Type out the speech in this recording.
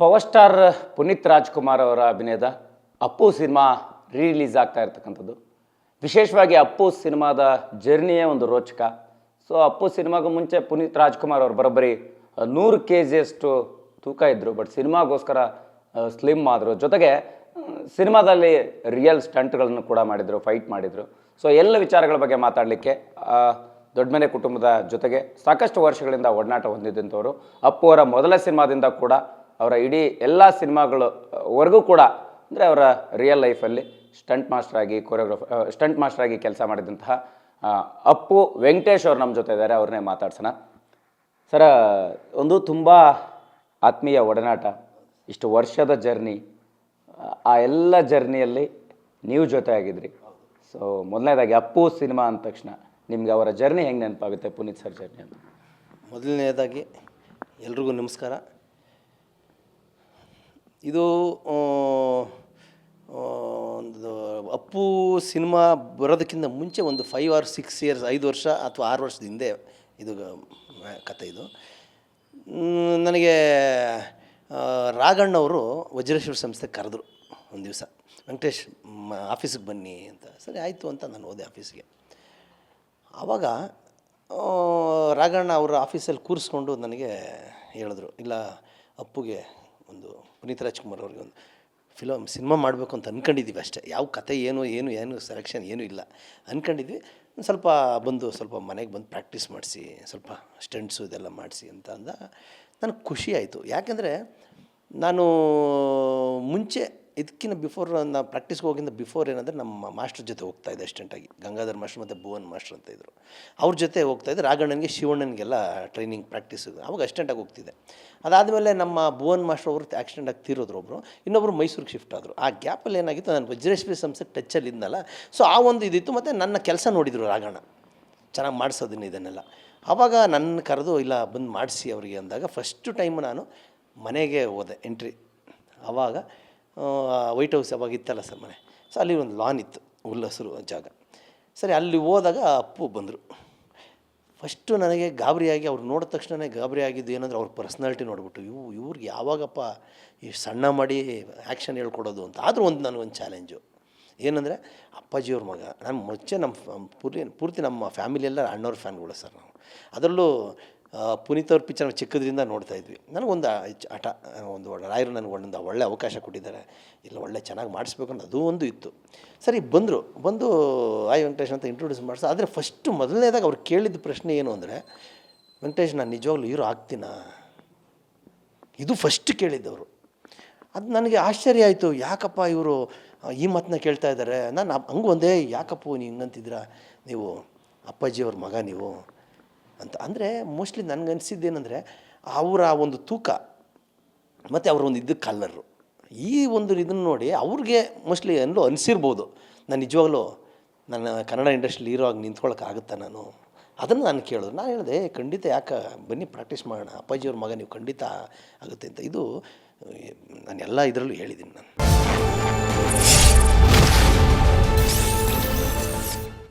Power star Puneeth Rajkumar ಅವರ ಅಭಿನಯದ Appu cinema release ಆಗ್ತಾ ಇರ್ತಕ್ಕಂಥದ್ದು. ವಿಶೇಷವಾಗಿ ಅಪ್ಪು ಸಿನಿಮಾದ ಜರ್ನಿಯೇ ಒಂದು ರೋಚಕ. ಸೊ, ಅಪ್ಪು ಸಿನಿಮಾಗೂ ಮುಂಚೆ ಪುನೀತ್ ರಾಜ್ಕುಮಾರ್ ಅವರು ಬರೋಬ್ಬರಿ ನೂರು ಕೆ ಜಿಯಷ್ಟು ತೂಕ ಇದ್ದರು ಬಟ್ ಸಿನಿಮಾಗೋಸ್ಕರ ಸ್ಲಿಮ್ ಆದರು. ಜೊತೆಗೆ ಸಿನಿಮಾದಲ್ಲಿ ರಿಯಲ್ ಸ್ಟಂಟ್ಗಳನ್ನು ಕೂಡ ಮಾಡಿದರು, ಫೈಟ್ ಮಾಡಿದರು. ಸೊ, ಎಲ್ಲ ವಿಚಾರಗಳ ಬಗ್ಗೆ ಮಾತಾಡಲಿಕ್ಕೆ ದೊಡ್ಡಮನೆ ಕುಟುಂಬದ ಜೊತೆಗೆ ಸಾಕಷ್ಟು ವರ್ಷಗಳಿಂದ ಒಡನಾಟ ಹೊಂದಿದ್ದಂಥವರು. ಅಪ್ಪು ಅವರ ಮೊದಲ ಸಿನಿಮಾದಿಂದ ಕೂಡ ಅವರ ಇಡೀ ಎಲ್ಲ ಸಿನಿಮಾಗಳು ವರೆಗೂ ಕೂಡ ಅಂದರೆ ಅವರ ರಿಯಲ್ ಲೈಫಲ್ಲಿ ಸ್ಟಂಟ್ ಮಾಸ್ಟರ್ ಆಗಿ ಸ್ಟಂಟ್ ಮಾಸ್ಟರ್ ಆಗಿ ಕೆಲಸ ಮಾಡಿದಂತಹ ಅಪ್ಪು ವೆಂಕಟೇಶ್ ಅವರು ನಮ್ಮ ಜೊತೆ ಇದ್ದಾರೆ, ಅವ್ರನ್ನೇ ಮಾತಾಡ್ಸೋಣ. ಸರ, ಒಂದು ತುಂಬ ಆತ್ಮೀಯ ಒಡನಾಟ, ಇಷ್ಟು ವರ್ಷದ ಜರ್ನಿ ಆ ಎಲ್ಲ ಜರ್ನಿಯಲ್ಲಿ ನೀವು ಜೊತೆ ಆಗಿದ್ರಿ. ಸೊ ಮೊದಲನೇದಾಗಿ ಅಪ್ಪು ಸಿನಿಮಾ ಅಂದ ತಕ್ಷಣ ನಿಮ್ಗೆ ಅವರ ಜರ್ನಿ ಹೆಂಗೆ ನೆನಪಾಗುತ್ತೆ, ಪುನೀತ್ ಸರ್ ಜರ್ನಿ ಅಂತ? ಮೊದಲನೇದಾಗಿ ಎಲ್ರಿಗೂ ನಮಸ್ಕಾರ. ಇದು ಒಂದು ಅಪ್ಪು ಸಿನಿಮಾ ಬರೋದಕ್ಕಿಂತ ಮುಂಚೆ ಒಂದು ಫೈವ್ ಆರ್ ಸಿಕ್ಸ್ ಇಯರ್ಸ್ ಐದು ವರ್ಷ ಅಥವಾ ಆರು ವರ್ಷದ ಹಿಂದೆ ಇದು ಕತೆ ಇದು. ನನಗೆ ರಾಘಣ್ಣವರು ವಜ್ರೇಶ್ವರ ಸಂಸ್ಥೆ ಕರೆದ್ರು ಒಂದು ದಿವಸ. ವೆಂಕಟೇಶ್ ಆಫೀಸಿಗೆ ಬನ್ನಿ ಅಂತ. ಸರಿ, ಆಯಿತು ಅಂತ ನಾನು ಹೋದೆ ಆಫೀಸಿಗೆ. ಆವಾಗ ರಾಘಣ್ಣ ಅವರ ಆಫೀಸಲ್ಲಿ ಕೂರಿಸ್ಕೊಂಡು ನನಗೆ ಹೇಳಿದ್ರು, ಇಲ್ಲ, ಅಪ್ಪುಗೆ ಒಂದು ಪುನೀತ್ ರಾಜ್ಕುಮಾರ್ ಅವ್ರಿಗೆ ಒಂದು ಫಿಲಮ್, ಸಿನಿಮಾ ಮಾಡಬೇಕು ಅಂತ ಅಂದ್ಕೊಂಡಿದ್ದೀವಿ ಅಷ್ಟೇ. ಯಾವ ಕತೆ ಏನು ಏನು ಏನು ಸೆಲೆಕ್ಷನ್ ಏನೂ ಇಲ್ಲ. ಅಂದ್ಕೊಂಡಿದ್ವಿ ಒಂದು ಸ್ವಲ್ಪ ಬಂದು ಸ್ವಲ್ಪ ಮನೆಗೆ ಬಂದು ಪ್ರಾಕ್ಟೀಸ್ ಮಾಡಿಸಿ, ಸ್ವಲ್ಪ ಸ್ಟಂಟ್ಸು ಇದೆಲ್ಲ ಮಾಡಿಸಿ ಅಂತ ಅಂದ. ನನಗೆ ಖುಷಿ ಆಯಿತು. ಯಾಕೆಂದರೆ ನಾನು ಮುಂಚೆ ಇದಕ್ಕಿಂತ ಬಿಫೋರ್ ನಾನು ಪ್ರಾಕ್ಟೀಸ್ಗೆ ಹೋಗಿಂದ ಬಿಫೋರ್ ಏನಂದರೆ ನಮ್ಮ ಮಾಸ್ಟರ್ ಜೊತೆ ಹೋಗ್ತಾ ಇದ್ದೆ ಅಸ್ಟೆಂಟಾಗಿ ಗಂಗಾಧರ್ ಮಾಸ್ಟರ್ ಮತ್ತು ಭುವನ್ ಮಾಸ್ಟರ್ ಅಂತ ಇದ್ದರು ಅವ್ರ ಜೊತೆ ಹೋಗ್ತಾ ಇದ್ದೆ. ರಾಘಣ್ಣನಿಗೆ ಶಿವಣ್ಣನಿಗೆಲ್ಲ ಟ್ರೈನಿಂಗ್ ಪ್ರಾಕ್ಟೀಸ್ ಅವಾಗ ಅಸ್ಟೆಂಟಾಗಿ ಹೋಗ್ತಿದ್ದೆ. ಅದಾದಮೇಲೆ ನಮ್ಮ ಭುವನ್ ಮಾಸ್ಟರ್ ಅವರು ಆಕ್ಸಿಡೆಂಟಾಗಿ ತೀರೋದ್ರು ಒಬ್ಬರು ಇನ್ನೊಬ್ಬರು ಮೈಸೂರಿಗೆ ಶಿಫ್ಟ್ ಆದರು. ಆ ಗ್ಯಾಪಲ್ಲಿ ಏನಾಗಿತ್ತು, ನಾನು ವಜ್ರೇಶ್ವರಿ ಸಂಸ್ಥೆ ಟಚ್ಚಲ್ಲಿ ಇದ್ದಲ್ಲ ಸೊ ಆ ಒಂದು ಇದಿತ್ತು ಮತ್ತು ನನ್ನ ಕೆಲಸ ನೋಡಿದರು ರಾಘಣ್ಣ. ಚೆನ್ನಾಗಿ ಮಾಡಿಸೋದನ್ನ ಇದನ್ನೆಲ್ಲ. ಆವಾಗ ನನ್ನ ಕರೆದು, ಇಲ್ಲ, ಬಂದು ಮಾಡಿಸಿ ಅವರಿಗೆ ಅಂದಾಗ ಫಸ್ಟು ಟೈಮ್ ನಾನು ಮನೆಗೆ ಹೋದೆ ಎಂಟ್ರಿ ಆವಾಗ ವೈಟ್ ಹೌಸ್ ಯಾವಾಗ ಇತ್ತಲ್ಲ ಸರ್ ಮನೆ? ಸೊ ಅಲ್ಲಿ ಒಂದು ಲಾನ್ ಇತ್ತು, ಹುಲ್ಲಸರು ಜಾಗ. ಸರಿ, ಅಲ್ಲಿ ಹೋದಾಗ ಅಪ್ಪು ಬಂದರು. ಫಸ್ಟು ನನಗೆ ಗಾಬರಿಯಾಗಿ, ಅವ್ರು ನೋಡಿದ ತಕ್ಷಣ ಗಾಬರಿ ಆಗಿದ್ದು ಏನಂದ್ರೆ ಅವ್ರ ಪರ್ಸ್ನಾಲಿಟಿ ನೋಡಿಬಿಟ್ಟು ಇವು ಇವ್ರಿಗೆ ಯಾವಾಗಪ್ಪ ಈ ಸಣ್ಣ ಮಾಡಿ ಆ್ಯಕ್ಷನ್ ಹೇಳ್ಕೊಡೋದು ಅಂತ? ಆದರೂ ಒಂದು ನನಗೊಂದು ಚಾಲೆಂಜು ಏನಂದರೆ, ಅಪ್ಪಾಜಿಯವ್ರ ಮಗ, ನಾನು ಮುಂಚೆ ನಮ್ಮ ಪೂರ್ತಿ ಪೂರ್ತಿ ನಮ್ಮ ಫ್ಯಾಮಿಲಿಯೆಲ್ಲ ಅಣ್ಣವ್ರ ಫ್ಯಾನ್ಗಳು ಸರ್ ನಾವು. ಅದರಲ್ಲೂ ಪುನೀತ್ ಅವ್ರ ಪಿಕ್ಚರ್ ಚಿಕ್ಕದ್ರಿಂದ ನೋಡ್ತಾ ಇದ್ವಿ. ನನಗೊಂದು ಆಟ ಒಂದು ರಾಯರು ನನಗೆ ಒಂದೊಂದು ಒಳ್ಳೆ ಅವಕಾಶ ಕೊಟ್ಟಿದ್ದಾರೆ. ಇಲ್ಲ, ಒಳ್ಳೆ ಚೆನ್ನಾಗಿ ಮಾಡಿಸ್ಬೇಕು ಅಂತ ಅದು ಒಂದು ಇತ್ತು. ಸರಿ, ಬಂದರು. ಬಂದು ಆಯ್ ವೆಂಕಟೇಶ್ ಅಂತ ಇಂಟ್ರೊಡ್ಯೂಸ್ ಮಾಡಿಸ್ ಆದರೆ ಫಸ್ಟು ಮೊದಲನೇದಾಗ ಅವ್ರು ಕೇಳಿದ ಪ್ರಶ್ನೆ ಏನು ಅಂದರೆ, ವೆಂಕಟೇಶ್ ನಾನು ನಿಜವಾಗ್ಲೂ ಹೀರೋ ಆಗ್ತೀನ? ಇದು ಫಸ್ಟ್ ಕೇಳಿದ್ದವರು. ಅದು ನನಗೆ ಆಶ್ಚರ್ಯ ಆಯಿತು. ಯಾಕಪ್ಪ ಇವರು ಈ ಮಾತನ್ನ ಕೇಳ್ತಾ ಇದ್ದಾರೆ ನಾನು ಹಂಗೆ ಒಂದೇ, ಯಾಕಪ್ಪ ನೀವು ಹಿಂಗಂತಿದ್ದೀರಾ? ನೀವು ಅಪ್ಪಾಜಿಯವ್ರ ಮಗ ನೀವು. ಅಂತ. ಅಂದರೆ ಮೋಸ್ಟ್ಲಿ ನನಗನ್ಸಿದ್ದೇನೆಂದರೆ ಅವರ ಒಂದು ತೂಕ ಮತ್ತು ಅವರ ಒಂದು ಇದ್ದ ಕಲ್ಲರು ಈ ಒಂದು ಇದನ್ನು ನೋಡಿ ಅವ್ರಿಗೆ ಮೋಸ್ಟ್ಲಿ ಎಲ್ಲೋ ಅನಿಸಿರ್ಬೋದು. ನಾನು ನಿಜವಾಗ್ಲೂ ನನ್ನ ಕನ್ನಡ ಇಂಡಸ್ಟ್ರಿಲಿ ಇರೋ ಹಾಗೆ ನಿಂತ್ಕೊಳ್ಳೋಕ್ಕಾಗುತ್ತಾ ನಾನು? ಅದನ್ನು ನಾನು ಕೇಳೋದು. ನಾನು ಹೇಳಿದೆ ಖಂಡಿತ ಯಾಕೆ ಬನ್ನಿ ಪ್ರಾಕ್ಟೀಸ್ ಮಾಡೋಣ. ಅಪ್ಪಾಜಿಯವ್ರ ಮಗ, ನೀವು ಖಂಡಿತ ಆಗುತ್ತೆ ಅಂತ. ಇದು, ನಾನು ಎಲ್ಲ ಇದರಲ್ಲೂ ಹೇಳಿದ್ದೀನಿ ನಾನು.